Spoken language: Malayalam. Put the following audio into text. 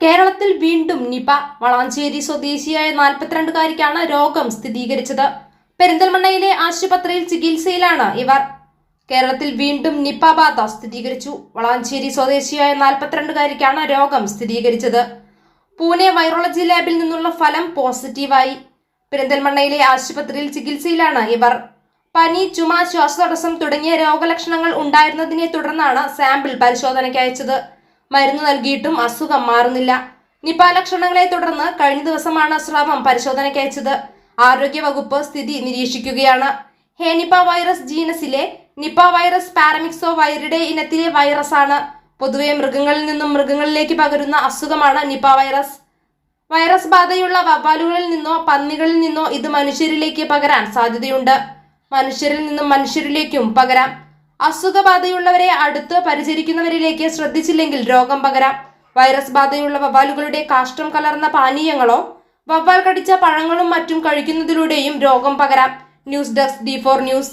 കേരളത്തിൽ വീണ്ടും നിപ വളാഞ്ചേരി സ്വദേശിയായ നാൽപ്പത്തിരണ്ടുകാരിക്കാണ് രോഗം സ്ഥിരീകരിച്ചത്. പെരിന്തൽമണ്ണയിലെ ആശുപത്രിയിൽ ചികിത്സയിലാണ് ഇവർ. കേരളത്തിൽ വീണ്ടും നിപ ബാധ സ്ഥിരീകരിച്ചു. വളാഞ്ചേരി സ്വദേശിയായ നാൽപ്പത്തിരണ്ടുകാരിക്കാണ് രോഗം സ്ഥിരീകരിച്ചത്. പൂനെ വൈറോളജി ലാബിൽ നിന്നുള്ള ഫലം പോസിറ്റീവായി. പെരിന്തൽമണ്ണയിലെ ആശുപത്രിയിൽ ചികിത്സയിലാണ് ഇവർ. പനി ചുമ ശ്വാസതടസ്സം തുടങ്ങിയ രോഗലക്ഷണങ്ങൾ ഉണ്ടായിരുന്നതിനെ തുടർന്നാണ് സാമ്പിൾ പരിശോധനയ്ക്ക് അയച്ചത്. മരുന്ന് നൽകിയിട്ടും അസുഖം മാറുന്നില്ല. നിപ ലക്ഷണങ്ങളെ തുടർന്ന് കഴിഞ്ഞ ദിവസമാണ് സ്രാവം പരിശോധനയ്ക്ക് അയച്ചത്. ആരോഗ്യവകുപ്പ് സ്ഥിതി നിരീക്ഷിക്കുകയാണ്. ഹേനിപ വൈറസ് ജീനസിലെ നിപ വൈറസ് പാരമിക്സോ വൈറിഡെ ഇനത്തിലെ വൈറസാണ്. പൊതുവെ മൃഗങ്ങളിൽ നിന്നും മൃഗങ്ങളിലേക്ക് പകരുന്ന അസുഖമാണ് നിപ വൈറസ്. വൈറസ് ബാധയുള്ള വവ്വാലുകളിൽ നിന്നോ പന്നികളിൽ നിന്നോ ഇത് മനുഷ്യരിലേക്ക് പകരാൻ സാധ്യതയുണ്ട്. മനുഷ്യരിൽ നിന്നും മനുഷ്യരിലേക്കും പകരാം. അസുഖബാധയുള്ളവരെ അടുത്ത് പരിചരിക്കുന്നവരിലേക്ക് ശ്രദ്ധിച്ചില്ലെങ്കിൽ രോഗം പകരാം. വൈറസ് ബാധയുള്ള വവ്വാലുകളുടെ കാഷ്ടം കലർന്ന പാനീയങ്ങളോ വവ്വാൽ കടിച്ച പഴങ്ങളും മറ്റും കഴിക്കുന്നതിലൂടെയും രോഗം പകരാം. News desk D four news.